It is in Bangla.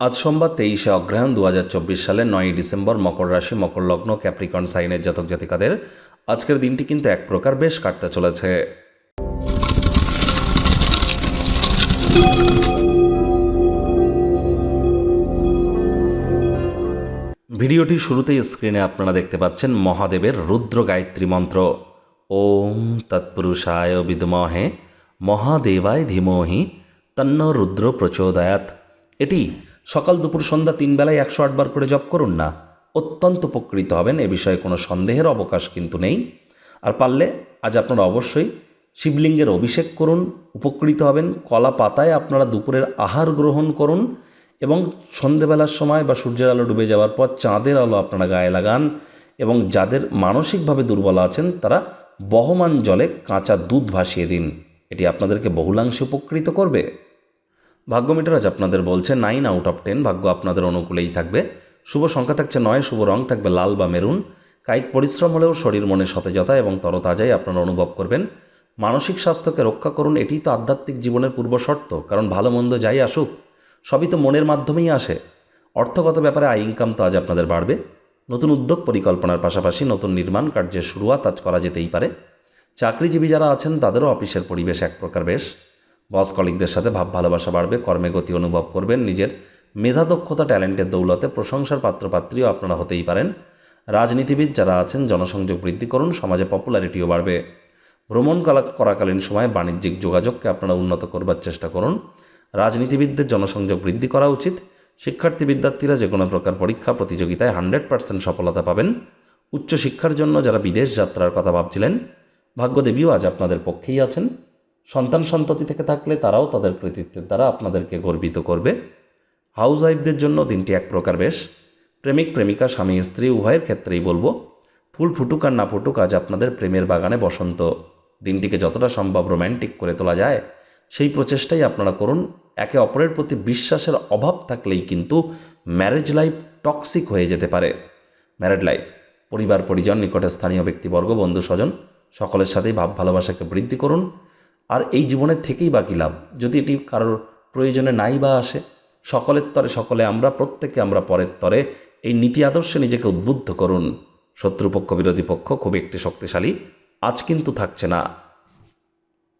আজ সোমবার তেইশে অগ্রহায়ণ দু হাজার চব্বিশ সালের নয়ই ডিসেম্বর মকর রাশি, মকর লগ্ন, ক্যাপ্রিকন, সাইনের জাতক জাতিকাদের আজকের দিনটি কিন্তু এক প্রকার বেশ কাটতে চলেছে। ভিডিওটি শুরুতেই স্ক্রিনে আপনারা দেখতে পাচ্ছেন মহাদেবের রুদ্র গায়ত্রী মন্ত্র। ওম তৎপুরুষায় বিদমহে, মহাদেবায় ধীমহি তন্ন রুদ্র প্রচোদয়াত এটি সকাল দুপুর সন্ধ্যা তিন বেলায় একশো আটবার করে জপ করুন না। অত্যন্ত উপকৃত হবেন, এ বিষয়ে কোনো সন্দেহের অবকাশ কিন্তু নেই। আর পারলে আজ আপনারা অবশ্যই শিবলিঙ্গের অভিষেক করুন, উপকৃত হবেন, কলা পাতায় আপনারা দুপুরের আহার গ্রহণ করুন এবং সন্ধেবেলার সময় বা সূর্যের আলো ডুবে যাওয়ার পর চাঁদের আলো আপনারা গায়ে লাগান এবং যাদের মানসিকভাবে দুর্বল আছেন তারা বহমান জলে কাঁচা দুধ ভাসিয়ে দিন। এটি আপনাদেরকে বহুলাংশে উপকৃত করবে। ভাগ্যমিটার আজ আপনাদের বলছে নাইন আউট অফ টেন ভাগ্য আপনাদের অনুকূলেই থাকবে। শুভ সংখ্যা থাকছে নয়, শুভ রং থাকবে লাল বা মেরুন। কায়িক পরিশ্রম হলেও শরীর মনে সতেজতা এবং তরতাজাই আপনারা অনুভব করবেন। মানসিক স্বাস্থ্যকে রক্ষা করুন, এটিই তো আধ্যাত্মিক জীবনের পূর্ব শর্ত, কারণ ভালো মন্দ যাই আসুক, সবই তো মনের মাধ্যমেই আসে। অর্থগত ব্যাপারে আয় ইনকাম তো আজ আপনাদের বাড়বে। নতুন উদ্যোগ পরিকল্পনার পাশাপাশি নতুন নির্মাণ কার্যের শুরুয়াত আজ করা যেতেই পারে। চাকরিজীবী যারা আছেন, তাদেরও অফিসের পরিবেশ এক প্রকার বেশ। বস কলিকদের সাথে ভাব ভালোবাসা বাড়বে, কর্মে গতি অনুভব করবেন, নিজের মেধা দক্ষতা ট্যালেন্টের দৌলতে প্রশংসার পাত্রপাত্রীও আপনারা হতেই পারেন। রাজনীতিবিদ যারা আছেন, জনসংযোগ বৃদ্ধি করুন, সমাজে পপুলারিটিও বাড়বে। ভ্রমণ কলা করাকালীন সময় বাণিজ্যিক যোগাযোগকে আপনারা উন্নত করবার চেষ্টা করুন। রাজনীতিবিদদের জনসংযোগ বৃদ্ধি করা উচিত। শিক্ষার্থী বিদ্যার্থীরা যে কোনো প্রকার পরীক্ষা, প্রতিযোগিতায় হান্ড্রেড পার্সেন্ট সফলতা পাবেন। উচ্চশিক্ষার জন্য যারা বিদেশ যাত্রার কথা ভাবছিলেন, ভাগ্যদেবীও আজ আপনাদের পক্ষেই আছেন। সন্তান সন্ততি থেকে থাকলে তারাও তাদের কৃতিত্বের দ্বারা আপনাদেরকে গর্বিত করবে। হাউস ওয়াইফদের জন্য দিনটি এক প্রকার বেশ। প্রেমিক, প্রেমিকা, স্বামী, স্ত্রী, উভয়ের ক্ষেত্রেই বলব, ফুল ফুটুক আর না ফুটুক আজ আপনাদের প্রেমের বাগানে বসন্ত। দিনটিকে যতটা সম্ভব রোম্যান্টিক করে তোলা যায়, সেই প্রচেষ্টাই আপনারা করুন। একে অপরের প্রতি বিশ্বাসের অভাব থাকলেই কিন্তু ম্যারেজ লাইফ টক্সিক হয়ে যেতে পারে। ম্যারেড লাইফ পরিবার, পরিজন, নিকটে স্থানীয় ব্যক্তিবর্গ, বন্ধু, স্বজন, সকলের সাথেই ভাব ভালোবাসাকে বৃদ্ধি করুন। আর এই জীবনের থেকেই বাকি লাভ। যদি এটি কারোর প্রয়োজনে নাই বা আসে, সকলের তরে সকলে আমরা, প্রত্যেকে আমরা পরের তরে এই নীতি আদর্শে নিজেকে উদ্বুদ্ধ করুন। শত্রুপক্ষ, বিরোধী পক্ষ খুব একটি শক্তিশালী। আজ কিন্তু থাকছে না।